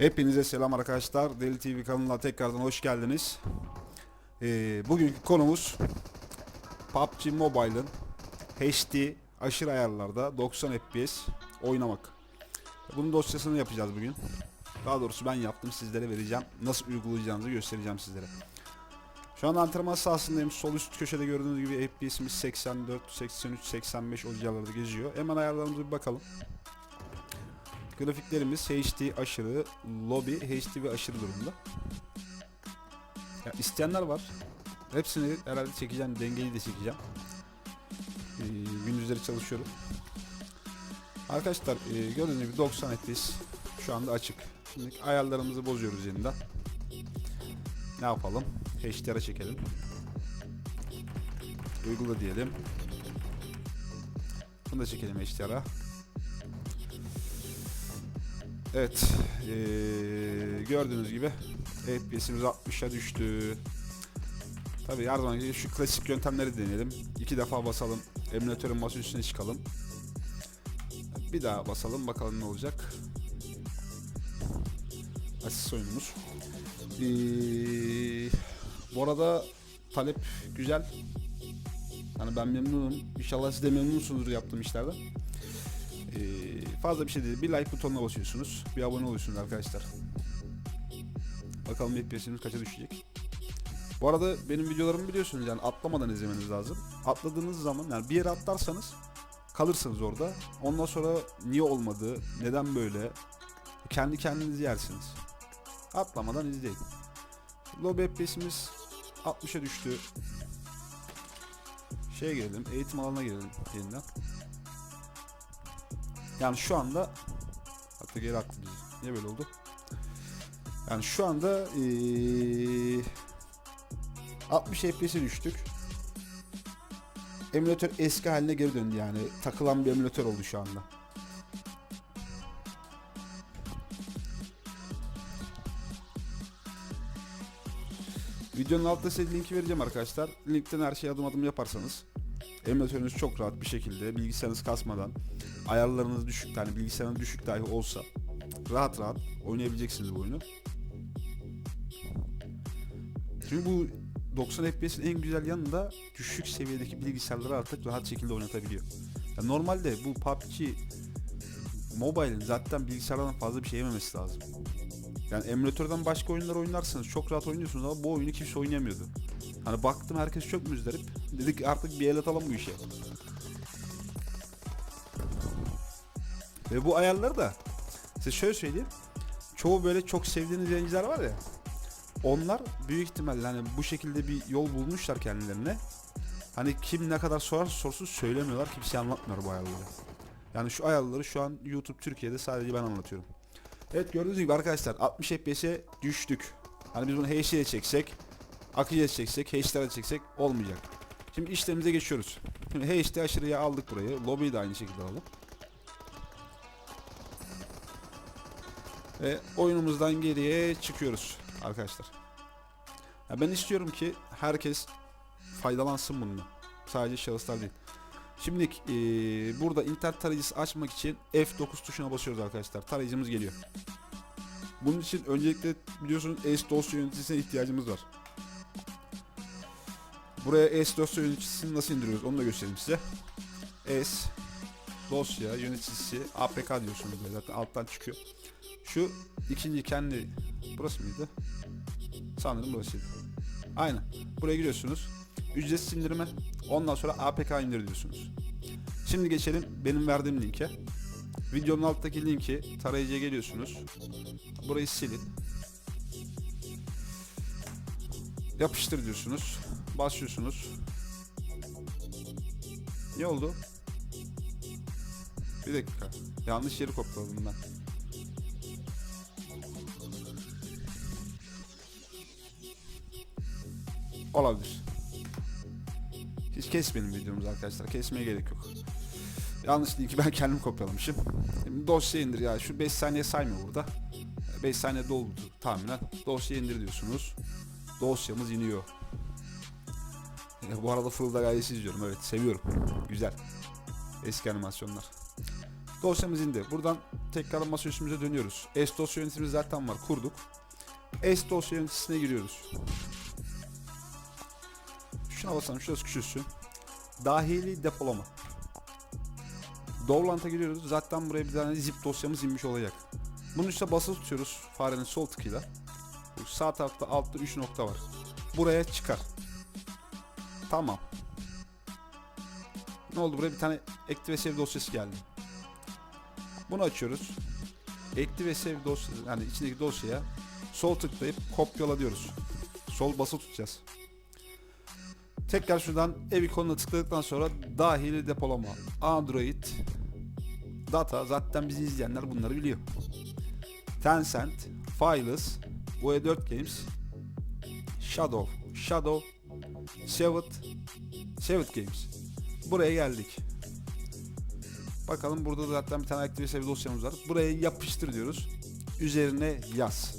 Hepinize selam arkadaşlar. Deli TV kanalına tekrardan hoş geldiniz. Ee, bugünkü konumuz PUBG Mobile'ın HD aşırı ayarlarda 90 FPS oynamak. Bunun dosyasını yapacağız bugün. Daha doğrusu ben yaptım sizlere vereceğim. Nasıl uygulayacağınızı göstereceğim sizlere. Şu an antrenman sahasındayım. Sol üst köşede gördüğünüz gibi FPS'imiz 84, 83, 85 o civarlarda geziyor. Hemen ayarlarımıza bir bakalım. Grafiklerimiz HD aşırı, lobby HD ve aşırı durumda. Ya isteyenler var. Hepsini herhalde çekeceğim, dengeli de çekeceğim. Ee, gündüzleri çalışıyorum. Arkadaşlar e, gördüğünüz gibi 90 FPS şu anda açık. Şimdi ayarlarımızı bozuyoruz yeniden. Ne yapalım? HDR'a çekelim. Uygula diyelim. Bunu da çekelim HDR'a. Evet. eee, gördüğünüz gibi FPS'imiz 60'a düştü. Tabii her zaman şu klasik yöntemleri deneyelim. İki defa basalım. Emülatörün masa üstüne çıkalım. Bir daha basalım bakalım ne olacak. Asist oyunumuz. Eee, bu arada talep güzel. Yani ben memnunum. İnşallah siz de memnunsunuzdur yaptığım işlerden. Ee, fazla bir şey değil. Bir like butonuna basıyorsunuz. Bir abone oluyorsunuz arkadaşlar. Bakalım FPS'imiz kaça düşecek. Bu arada benim videolarımı biliyorsunuz yani atlamadan izlemeniz lazım. Atladığınız zaman yani bir yere atlarsanız kalırsınız orada. Ondan sonra niye olmadı, neden böyle kendi kendinizi yersiniz. Atlamadan izleyin. Lobby FPS'imiz 60'a düştü. Şeye gelelim, eğitim alanına gelelim yeniden. Yani şu anda hatta geri attı bizi. Niye böyle oldu? Yani şu anda eee 60 FPS'e düştük. Emülatör eski haline geri döndü yani. Takılan bir emülatör oldu şu anda. Videonun altında size linki vereceğim arkadaşlar. Linkten her şeyi adım adım yaparsanız emülatörünüz çok rahat bir şekilde bilgisayarınız kasmadan ayarlarınız düşük yani bilgisayarınız düşük dahi olsa rahat rahat oynayabileceksiniz bu oyunu. Çünkü bu 90 FPS'in en güzel yanı da düşük seviyedeki bilgisayarları artık rahat şekilde oynatabiliyor. Yani normalde bu PUBG Mobile'in zaten bilgisayardan fazla bir şey yememesi lazım. Yani emülatörden başka oyunlar oynarsınız çok rahat oynuyorsunuz ama bu oyunu kimse oynayamıyordu. Hani baktım herkes çok müzdarip. Dedik artık bir el atalım bu işe. Ve bu ayarları da size şöyle söyleyeyim. Çoğu böyle çok sevdiğiniz yayıncılar var ya. Onlar büyük ihtimalle hani bu şekilde bir yol bulmuşlar kendilerine. Hani kim ne kadar sorarsa sorsun söylemiyorlar. Kimse anlatmıyor bu ayarları. Yani şu ayarları şu an YouTube Türkiye'de sadece ben anlatıyorum. Evet gördüğünüz gibi arkadaşlar 60 FPS'e düştük. Hani biz bunu HD'ye çeksek, akıcıya çeksek, HD'ye çeksek olmayacak. Şimdi işlerimize geçiyoruz. Şimdi HD aşırıya aldık burayı. Lobby'yi de aynı şekilde alalım. Ve oyunumuzdan geriye çıkıyoruz arkadaşlar. Ya ben istiyorum ki herkes faydalansın bununla. Sadece şahıslar değil. Şimdi eee, burada internet tarayıcısı açmak için F9 tuşuna basıyoruz arkadaşlar. Tarayıcımız geliyor. Bunun için öncelikle biliyorsunuz S dosya yöneticisine ihtiyacımız var. Buraya S dosya yöneticisini nasıl indiriyoruz onu da göstereyim size. S dosya yöneticisi APK diyorsunuz böyle zaten alttan çıkıyor. Şu ikinci kendi burası mıydı? Sanırım burasıydı. Aynen. Buraya giriyorsunuz. Ücretsiz indirme. Ondan sonra APK indir diyorsunuz. Şimdi geçelim benim verdiğim linke. Videonun alttaki linki tarayıcıya geliyorsunuz. Burayı silin. Yapıştır diyorsunuz. Basıyorsunuz. Ne oldu? Bir dakika. Yanlış yeri kopyaladım ben. Olabilir. Hiç kesmeyin videomuzu arkadaşlar. Kesmeye gerek yok. Yanlış linki ben kendim kopyalamışım. Şimdi dosya indir ya. Şu 5 saniye saymıyor burada. 5 saniye doldu tahminen. Dosya indir diyorsunuz. Dosyamız iniyor. E, bu arada Fırıldak ailesi izliyorum. Evet seviyorum. Güzel. Eski animasyonlar. Dosyamız indi. Buradan tekrar masaüstümüze dönüyoruz. S dosya yöneticimiz zaten var. Kurduk. S dosya yöneticisine giriyoruz. Şuna basalım. Şurası küçülsün. Dahili depolama. Download'a giriyoruz. Zaten buraya bir tane zip dosyamız inmiş olacak. Bunun üstüne basılı tutuyoruz farenin sol tıkıyla. Sağ tarafta altta 3 nokta var. Buraya çıkar. Tamam. Ne oldu buraya bir tane Active Save dosyası geldi. Bunu açıyoruz. Active Save dosyası yani içindeki dosyaya sol tıklayıp kopyala diyoruz. Sol basılı tutacağız. Tekrar şuradan ev ikonuna tıkladıktan sonra dahili depolama, Android, data zaten bizi izleyenler bunları biliyor. Tencent, Files, UE4 Games, Shadow, Shadow, Sevet, Sevet Games. Buraya geldik. Bakalım burada da zaten bir tane Active Save dosyamız var. Buraya yapıştır diyoruz. Üzerine yaz.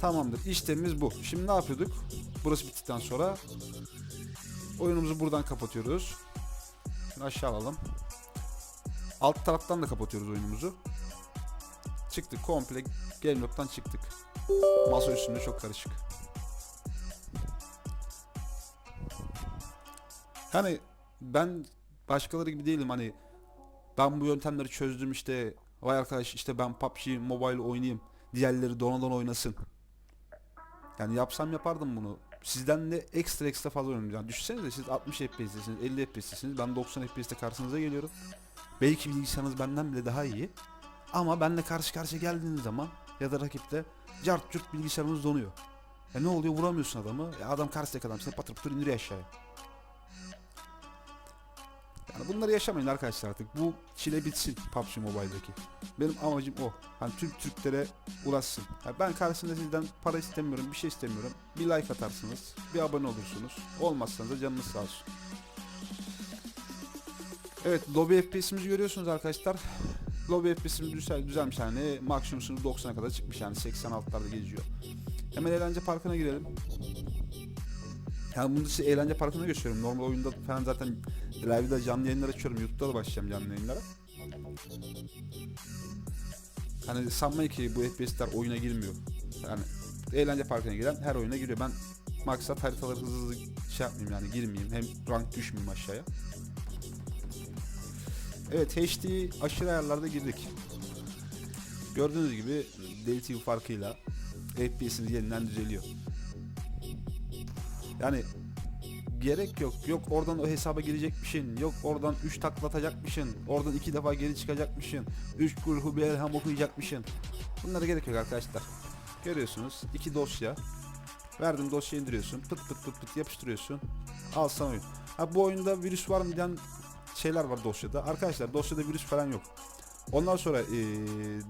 Tamamdır. İşlemimiz bu. Şimdi ne yapıyorduk? Burası bittikten sonra oyunumuzu buradan kapatıyoruz. Şunu aşağı alalım. Alt taraftan da kapatıyoruz oyunumuzu. Çıktık komple Game Lock'tan çıktık. Masa üstünde çok karışık. Yani ben başkaları gibi değilim hani ben bu yöntemleri çözdüm işte vay arkadaş işte ben PUBG Mobile oynayayım diğerleri donadan oynasın. Yani yapsam yapardım bunu. Sizden de ekstra ekstra fazla oynuyorum. Yani düşünsenize siz 60 FPS'desiniz, 50 FPS'desiniz. Ben 90 FPS'te karşınıza geliyorum. Belki bilgisayarınız benden bile daha iyi. Ama benle karşı karşıya geldiğiniz zaman ya da rakipte cart curt bilgisayarınız donuyor. E ne oluyor vuramıyorsun adamı. E adam karşıdaki adam seni patır patır indiriyor aşağıya. Bunları yaşamayın arkadaşlar artık. Bu çile bitsin PUBG Mobile'daki. Benim amacım o. Hani Türk Türklere ulaşsın. Yani ben karşısında sizden para istemiyorum, bir şey istemiyorum. Bir like atarsınız, bir abone olursunuz. Olmazsanız da canınız sağ olsun. Evet, lobby FPS'imizi görüyorsunuz arkadaşlar. Lobby FPS'imiz güzel, düzelmiş yani. Maksimum sınır 90'a kadar çıkmış yani 86'larda geziyor. Hemen eğlence parkına girelim. Yani bunu size eğlence parkına gösteriyorum. Normal oyunda falan zaten live'da canlı yayınlar açıyorum. YouTube'da da başlayacağım canlı yayınlara. Hani sanmayın ki bu FPS'ler oyuna girmiyor. Yani eğlence parkına giren her oyuna giriyor. Ben maksat haritaları hızlı hızlı şey yapmayayım yani girmeyeyim. Hem rank düşmeyeyim aşağıya. Evet HD aşırı ayarlarda girdik. Gördüğünüz gibi DLTV farkıyla FPS'iniz yeniden düzeliyor. Yani gerek yok. Yok oradan o hesaba girecekmişsin. Yok oradan 3 taklatacakmışsın. Oradan 2 defa geri çıkacakmışsın. 3 grubu bir elham okuyacakmışsın. Bunlara gerek yok arkadaşlar. Görüyorsunuz iki dosya. Verdim dosyayı indiriyorsun. Pıt pıt pıt pıt yapıştırıyorsun. Al sana oyun. Ha bu oyunda virüs var mı diyen şeyler var dosyada. Arkadaşlar dosyada virüs falan yok. Ondan sonra eee,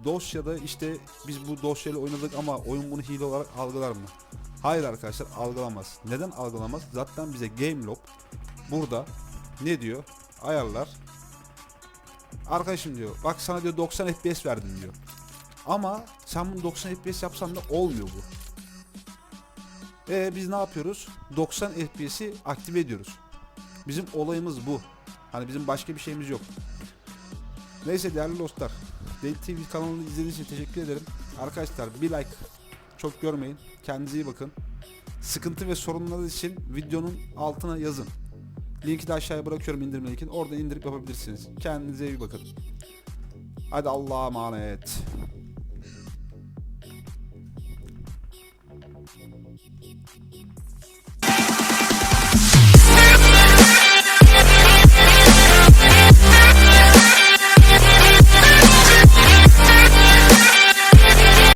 dosyada işte biz bu dosyayla oynadık ama oyun bunu hile olarak algılar mı? Hayır arkadaşlar algılamaz. Neden algılamaz? Zaten bize GameLob burada ne diyor? Ayarlar. Arkadaşım diyor bak sana diyor 90 FPS verdim diyor. Ama sen bunu 90 FPS yapsan da olmuyor bu. Ve biz ne yapıyoruz? 90 FPS'i aktive ediyoruz. Bizim olayımız bu. Hani bizim başka bir şeyimiz yok. Neyse değerli dostlar. Deli TV kanalını izlediğiniz için teşekkür ederim. Arkadaşlar bir like çok görmeyin. Kendinize iyi bakın. Sıkıntı ve sorunlarınız için videonun altına yazın. Linki de aşağıya bırakıyorum indirme linkini. Orada indirip yapabilirsiniz. Kendinize iyi bakın. Hadi Allah'a emanet.